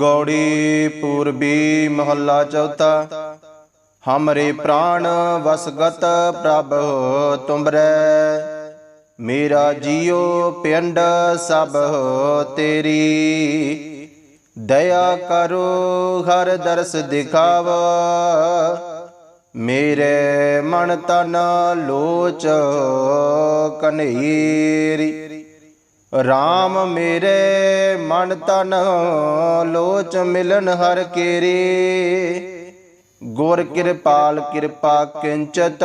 ਗੌੜੀ ਪੂਰਬੀ ਮਹੱਲਾ ਚੌਥਾ। ਹਮਰੇ ਪ੍ਰਾਣ ਵਸਗਤ ਪ੍ਰਭ ਤੁਮਰੇ। ਮੇਰਾ ਜੀਉ ਪਿੰਡ ਸਭ ਤੇਰੀ। ਦਇਆ ਕਰੋ, ਹਰ ਦਰਸ ਦਿਖਾਵ। ਮੇਰੇ ਮਨ ਤਨ ਲੋਚ ਕਨੇਰੀ। RAM ਮੇਰੇ ਮਨ ਤਨ, ਲੋਚ ਮਿਲਨ ਹਰ ਕੇਰੀ। ਗੁਰ ਕਿਰਪਾਲ ਕਿਰਪਾ ਕਿੰਚਤ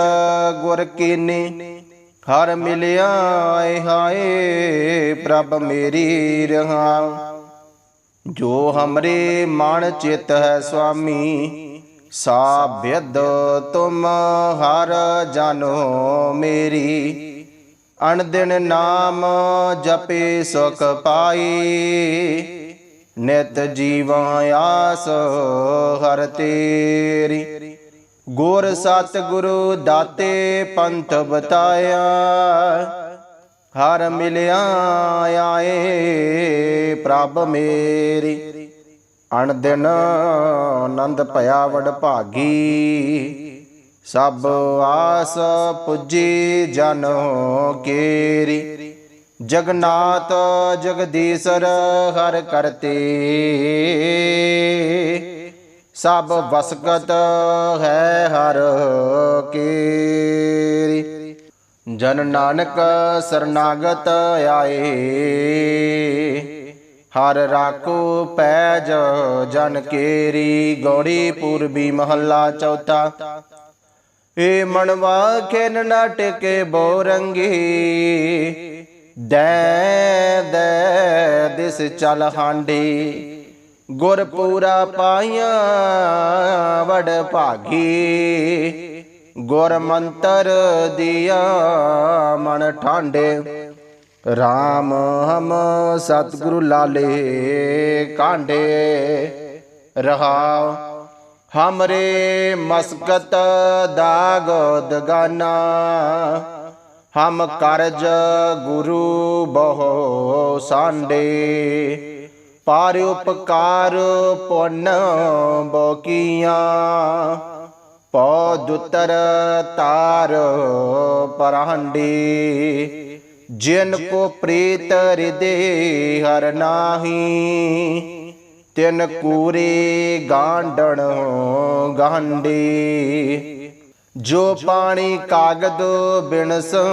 ਗੁਰ ਕੀਨੀ, ਹਰ ਮਿਲਿਆ ਆਏ ਹਾਏ ਪ੍ਰਭ ਮੇਰੀ ਰਹਾ ਜੋ ਹਮਰੇ ਮਨ ਚਿਤ ਹੈ ਸੁਆਮੀ ਸਾ ਤੁਮ ਹਰ ਜਾਨੋ ਮੇਰੀ। ਅਣਦਿਨ ਨਾਮ ਜਪੇ ਸੁਖ ਪਾਈ। ਨਿਤ ਜੀਵਾਂ ਆਸ ਹਰ ਤੇਰੀ। ਗੁਰ ਸਤ ਗੁਰੂ ਦਾਤੇ ਪੰਥ ਬਤਾਇਆ। ਹਰ ਮਿਲਿਆ ਆਏ ਪ੍ਰਭ ਮੇਰੀ। ਅਣਦਿਨ ਆਨੰਦ ਭਇਆ ਵਡ ਭਾਗੀ ਸਭ ਆਸ ਪੁੱਜੀ ਜਨ ਕੇਰੀ। ਜਗਨਾਥ ਜਗਦੀਸ਼ਰ ਹਰ ਕਰਤੇ। ਸਭ ਵਸਕਤ ਹੈ ਹਰ ਕੇਰੀ। ਜਨ ਨਾਨਕ ਸਰਨਾਗਤ ਆਏ। ਹਰ ਰਾਖੋ ਪੈਜ ਜਨ ਕੇਰੀ। ਗੌੜੀ ਪੂਰਬੀ ਮਹੱਲਾ ਚੌਥਾ। ਏ ਮਨਵਾ ਖੇਨ ਨਾ ਟਿਕੇ ਬੋਰੰਗੀ। ਦੈ ਦੈ, ਦਿਸ ਚਲ ਹਾਂਡੀ। ਗੁਰ ਪੂਰਾ ਪਾਈਆਂ ਵਡ ਭਾਗੀ। ਗੁਰ ਮੰਤਰ ਦਿਆ ਮਨ ਠਾਂਡੇ। RAM ਹਮ ਸਤਿਗੁਰੂ ਲਾਲੇ ਕਾਂਡੇ। ਰਹਾਉ ਹਮਰੇ ਮਸਕਤ ਦਾਗ ਦਗਾਨਾ ਹਮ ਕਰਜ ਗੁਰੂ ਬਹੁ ਸਾਂਡੇ ਪਾਰ ਉਪਕਾਰ ਪੁੰਨ ਬੋਕੀਆਂ ਪੌ ਦੁਤਰ ਤਾਰ ਪਰਾਂਡੀ ਜਿਨ ਕੋ ਪ੍ਰੀਤ ਹਿਰਦੇ ਹਰ ਨਾਹੀ ਤਿਨ ਕੂਰੇ ਗਾਂਡਣ ਗਾਂਡੀ। ਜੋ ਪਾਣੀ ਕਾਗਦ ਬਿਨ ਸੋ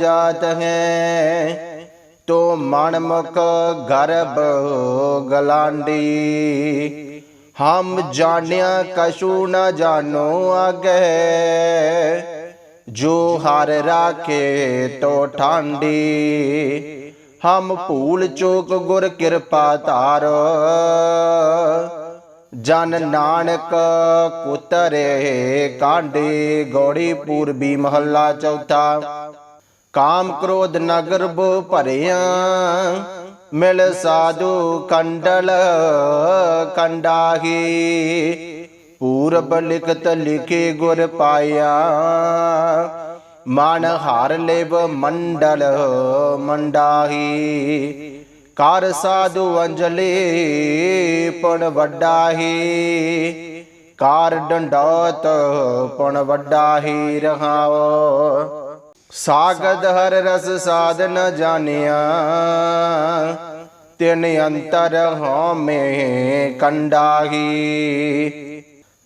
ਜਾਤ ਹੈ, ਤੋ ਮਨ ਗਰਭ ਗਲਾਂਡੀ। ਹਮ ਜਾਣਿਆ ਕਸ਼ੂ ਨਾ ਜਾਣੋ ਆਗੇ, ਜੋ ਹਰ ਰਾਖੇ ਤੋ ਠਾਂਡੀ। ਹਮ ਭੂਲ ਚੋਕ ਗੁਰ ਕਿਰਪਾ ਧਾਰ। ਜਨ ਨਾਨਕ ਕੁਤਰੇ ਕਾਂਡੇ ਗੋੜੀ ਪੂਰਬੀ ਮਹੱਲਾ ਚੌਥਾ। ਕਾਮ ਕ੍ਰੋਧ ਨਗਰ ਬੋ ਭਰਿਆ। ਮਿਲ ਸਾਧੂ ਕੰਡਲ ਕੰਡਾਹੀ। ਪੂਰਬ ਲਿਖਤ ਲਿਖੇ ਗੁਰ ਪਾਇਆ। ਮਨ ਹਾਰ ਲੇਵ ਮੰਡਲ ਮੰਡਾਹੀ ਕਰ ਸਾਧੂ ਅੰਜਲੀ ਪਣ ਵੱਡਾਹੀ ਕਾਰ ਡੰਡੋਤ ਪਣ ਵੱਡਾਹੀ ਰਹਾਓ ਸਾਗਦ ਹਰ ਰਸ ਸਾਧ ਨ ਜਾਣਿਆ ਤਿਨ ਅੰਤਰ ਹਉਮੈ ਕੰਡਾਹੀ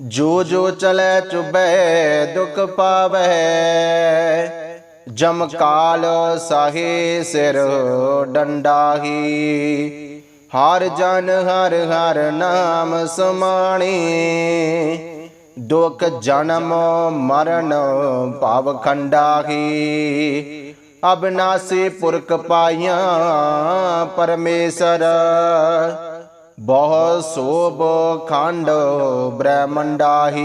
ਜੋ ਜੋ ਚਲੈ ਚੁਬੈ, ਦੁਖ ਪਾਵੈ। ਜਮ ਕਾਲ ਸਾਹੇ ਸਿਰ ਡੰਡਾਹੀ। ਹਰ ਜਨ ਹਰ ਹਰ ਨਾਮ ਸਮਾਣੀ। ਦੁਖ ਜਨਮ ਮਰਨ ਭਵ ਖੰਡਾਹੀ। ਅਬਨਾਸੀ ਪੁਰਖ ਪਾਈਆਂ ਪਰਮੇਸ਼ਰ। ਬਹੁ ਸੋਭ ਖੰਡ ਬ੍ਰਹਮੰਡਾਹੀ।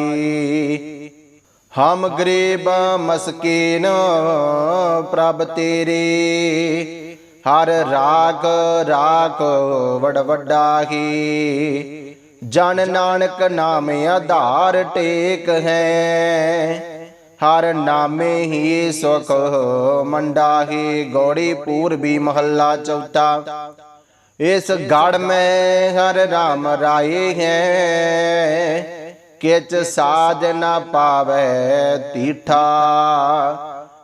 ਹਮ ਗਰੀਬ ਮਸਕੀਨ ਪ੍ਰਭ ਤੇਰੇ। ਹਰ ਰਾਗ ਰਾਗ ਵਡ ਵਡਾਹੀ ਜਨ ਨਾਨਕ ਨਾਮ ਆਧਾਰ ਟੇਕ ਹੈ। ਹਰ ਨਾਮੇ ਹੀ ਸੁਖ ਮੰਡਾਹੀ। ਗੋੜੀ ਪੂਰਬੀ ਮਹੱਲਾ ਚੌਥਾ। ਇਸ ਗੜ ਮੈਂ ਹਰ ਰਾਮ ਰਾਏ ਹੈ ਕਿਚ ਸਾਜ ਨਾ ਪਾਵੇ ਤੀਠਾ।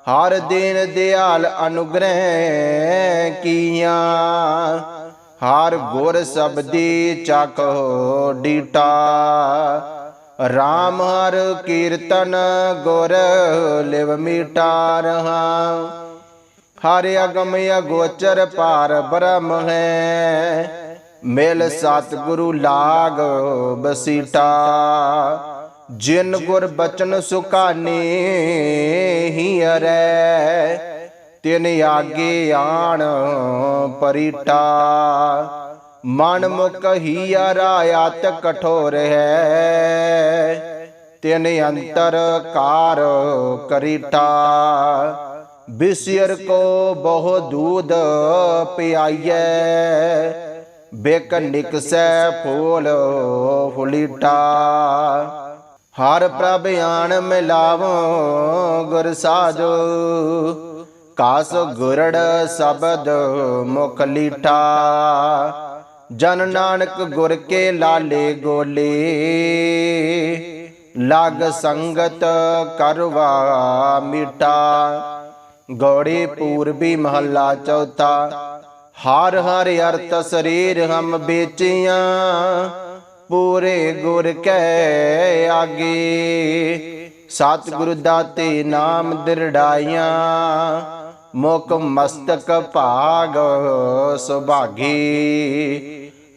ਹਰ ਦਿਨ ਦਿਆਲ ਅਨੁਗ੍ਰਹਿ ਕੀਆਂ, ਹਰ ਗੁਰ ਸਬਦੀ ਚਾਖੋ ਡੀਟਾ। ਰਾਮ ਹਰ ਕੀਰਤਨ ਗੁਰ ਲਿਵ ਮੀਟਾ ਰਹਾ। ਹਰ ਅਗਮ ਅਗੋਚਰ ਪਾਰ ਬ੍ਰਹਮ ਹੈ। ਮਿਲ ਸਤਿਗੁਰੂ ਲਾਗ ਬਸੀਟਾ। ਜਿਨ ਗੁਰ ਬਚਨ ਸੁਕਾਨੇ ਹੀ ਅਰੈ। ਤਿਨ ਆਗੇ ਆਣ ਪਰੀਟਾ। ਮਨ ਮੁਖ ਹੀ ਆਰਾਇਤ ਕਠੋਰ ਹੈ। ਤਿਨ ਅੰਤਰ ਕਾਰ ਕਰੀਟਾ। ਬਿਸਿਰ ਕੋ ਬਹੁ ਦੂਧ ਪਿਆਈਐ, ਬੇਕ ਨਿਕਸੈ ਫੂਲ ਫੁਲੀਟਾ। ਹਰ ਪ੍ਰਭ ਆਣ ਮਿਲਾਵੋ ਗੁਰ ਸਾਜੋ, ਕਾਸ ਗੁਰੜ ਸ਼ਬਦ ਮੁਖ ਲੀਠਾ ਜਨ ਨਾਨਕ ਗੁਰ ਕੇ ਲਾਲੇ ਗੋਲੇ, ਲਗ ਸੰਗਤ ਕਰਵਾ ਮਿਟਾ। ਗੌੜੀ ਪੂਰਬੀ ਮਹੱਲਾ ਚੌਥਾ। ਹਰ ਹਰ ਅਰਥ ਸਰੀਰ ਹਮ ਵੇਚੀਆਂ ਪੂਰੇ ਗੁਰ ਕੈ ਆਗੇ। ਸਤਿਗੁਰੂ ਦਾਤੇ ਨਾਮ ਦਿਰੜਾਈਆਂ, ਮੁਖ ਮਸਤਕ ਭਾਗ ਸੁਭਾਗੀ।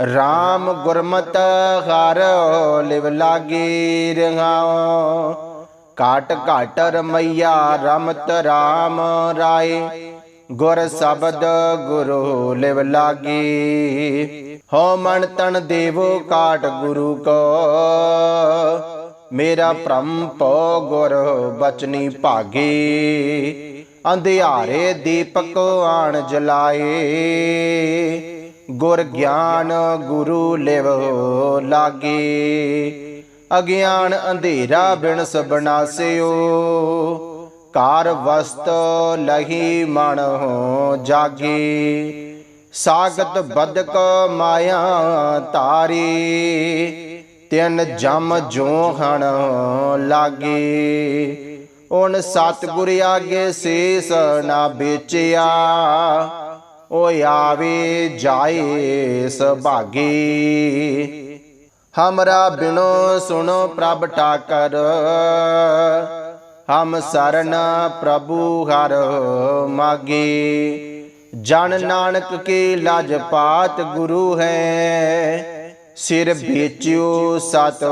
RAM ਗੁਰਮਤ ਹਰ ਲਿਵ ਲਾਗੀ ਰਹਾਉ। ਘਾਟ ਘਾਟ ਰਮਈਆ ਰਮਤ RAM ਰਾਏ। ਗੁਰ ਸ਼ਬਦ ਗੁਰੂ ਲਿਵ ਲਾਗੀ। ਹੋ ਮਨ ਤਨ ਦੇਵੋ ਕਾਟ ਗੁਰੂ ਕੋ। ਮੇਰਾ ਭ੍ਰਮ ਪੋ ਗੁਰ ਬਚਨੀ ਭਾਗੀ। ਅੰਧਿਆਰੇ ਦੀਪਕ ਆਣ ਜਲਾਏ। ਗੁਰ ਗਿਆਨ ਗੁਰੂ ਲਿਵ ਲਾਗੇ। ਅਗਿਆਨ ਅੰਧੇਰਾ ਬਿਨ ਸਬਨਾਸਿਓ ਕਾਰ ਵਸਤ ਲਹੀ ਮਨ ਜਾਗੇ। ਸਾਗਤ ਬਦਕ ਮਾਇਆ ਤਾਰੀ ਤਿੰਨ ਜਮ ਜੋ ਹਣ ਲਾਗੇ। ਓਨ ਸਤਿਗੁਰ ਆਗੇ ਸੀਸ ਨਾ ਵੇਚਿਆ। ਓ ਆਵੇ ਜਾਏ ਸਭਾਗੀ। ਹਮਰਾ ਬਿਨੋ ਸੁਣੋ ਪ੍ਰਭ ਠਾਕਰ ਹਮ ਸਰਨ ਪ੍ਰਭੂ ਹਰ ਮਾਗੇ ਜਨ ਨਾਨਕ ਕੀ ਲਾਜ ਪਾਤ ਗੁਰੂ ਹੈ ਸਿਰ ਵੇਚਿਓ ਸਤ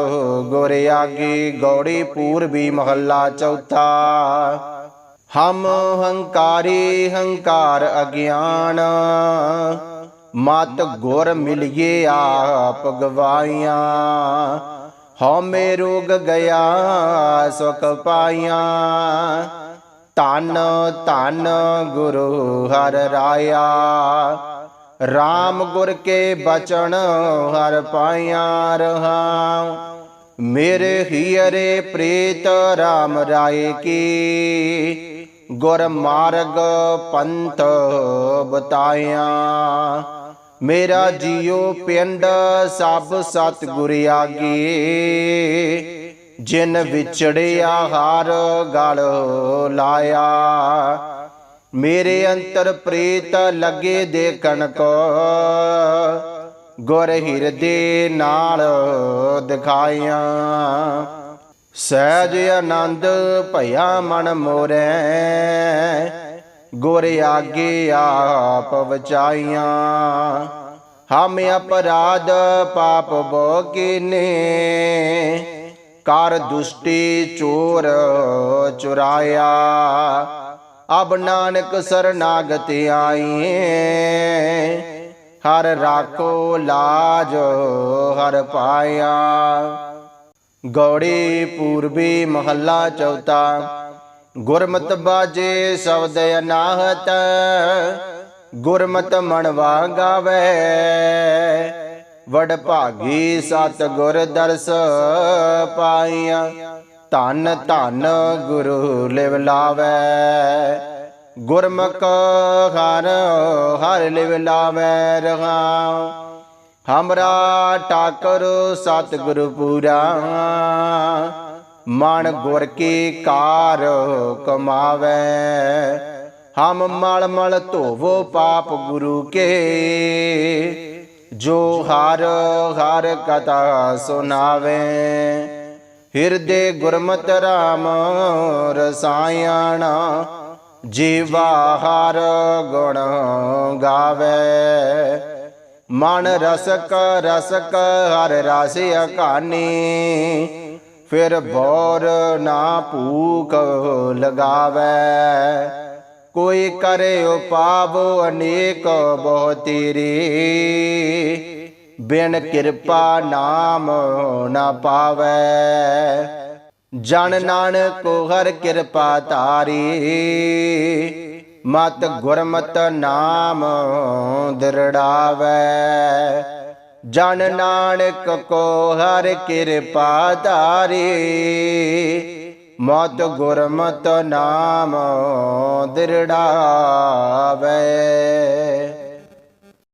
ਗੁਰ ਆਗੇ ਗੌੜੀ ਪੂਰਬੀ ਮਹੱਲਾ ਚੌਥਾ ਹਮ ਹੰਕਾਰੀ ਹੰਕਾਰ ਅਗਿਆਨ ਮਤ ਗੁਰ ਮਿਲਿਏ ਆਪ ਗਵਾਈਆਂ। ਹਉਮੈ ਰੋਗ ਗਿਆ, ਸੁਖ ਪਾਈਆਂ। ਧੰਨ ਧੰਨ ਗੁਰੂ ਹਰ ਰਾਇਆ। RAM ਗੁਰ ਕੇ ਬਚਨ ਹਰ ਪਾਈਆਂ ਰਹਾ ਮੇਰੇ ਹੀਰੇ ਪ੍ਰੀਤ RAM ਰਾਏ ਕੀ। ਗੁਰ ਮਾਰਗ ਪੰਥ ਬਤਾਇਆ। ਮੇਰਾ ਜੀਉ ਪਿੰਡ ਸਭ ਸਤਿਗੁਰ ਆਗੇ, ਜਿਨ ਵਿਛੜਿਆ ਹਾਰ ਗਲ ਲਾਇਆ। ਮੇਰੇ ਅੰਤਰ ਪ੍ਰੀਤ ਲੱਗੇ ਦੇਖਣ ਕੋ ਗੁਰ ਹਿਰਦੇ ਨਾਲ ਦਿਖਾਇਆ। ਸਹਿਜ ਆਨੰਦ ਭਇਆ ਮਨ ਮੋਰੈ ਗੁਰ ਆਗੇ ਆਪ ਵਚਾਈਆਂ। ਹਮ ਅਪਰਾਧ ਪਾਪ ਬੋ ਕੀਨੇ ਕਰ ਦੁਸ਼ਟੀ ਚੋਰ ਚੁਰਾਇਆ। ਅਬ ਨਾਨਕ ਸਰਨਾਗਤ ਆਈਏ, ਹਰ ਰਾਖੋ ਲਾਜ ਹਰ ਪਾਇਆ। ਗੌੜੀ ਪੂਰਬੀ ਮਹੱਲਾ ਚੌਥਾ ਗੁਰਮਤ ਬਾਜੇ ਸ਼ਬਦ ਅਨਾਹਤ, ਗੁਰਮਤਿ ਮਣਵਾ ਗਾਵੇ ਵਡ ਭਾਗੀ ਸਤ ਗੁਰ ਦਰਸ ਪਾਈਆਂ, ਧਨ ਧਨ ਗੁਰੂ ਲਿਵ ਲਾਵੇ। ਗੁਰਮੁਖ ਹਰ ਹਰ ਲਿਵ ਲਾਵੈ ਰਹਾਉ। ਹਮਰਾ ਠਾਕੁਰ ਸਤਿਗੁਰ ਪੂਰਾ। ਮਨ ਗੁਰ ਕੀ ਕਾਰ ਕਮਾਵੇ। ਹਮ ਮਲ ਮਲ ਧੋਵੋ ਪਾਪ ਗੁਰੂ ਕੇ। ਜੋ ਹਰ ਹਰ ਕਥਾ ਸੁਨਾਵੇ ਹਿਰਦੇ ਗੁਰਮਤਿ ਰਾਮ ਰਸਾਇਣ। ਜੀਵਾ ਹਰ ਗੁਣ ਗਾਵੇ। ਮਨ ਰਸਕ ਰਸਕ ਹਰ ਰਸ ਅਕਾਨੀ। ਫਿਰ ਬੋਰ ਨਾ ਭੂਕ ਲਗਾਵੇ। ਕੋਈ ਕਰੇ ਉਪਾਵ ਅਨੇਕ ਬਹੁ ਤੇਰੀ ਬਿਨ ਕਿਰਪਾ ਨਾਮ ਨਾ ਪਾਵੇ। ਜਨ ਨਾਨਕ ਹਰ ਕਿਰਪਾ ਧਾਰੀ। ਮਤ ਗੁਰਮਤ ਨਾਮ ਦਰੜਾਵੇ। ਜਨ ਨਾਨਕ ਕੋ ਹਰ ਕਿਰਪਾ ਧਾਰੀ ਮਤ ਗੁਰਮਤ ਨਾਮ ਦਰੜਾਵੇ।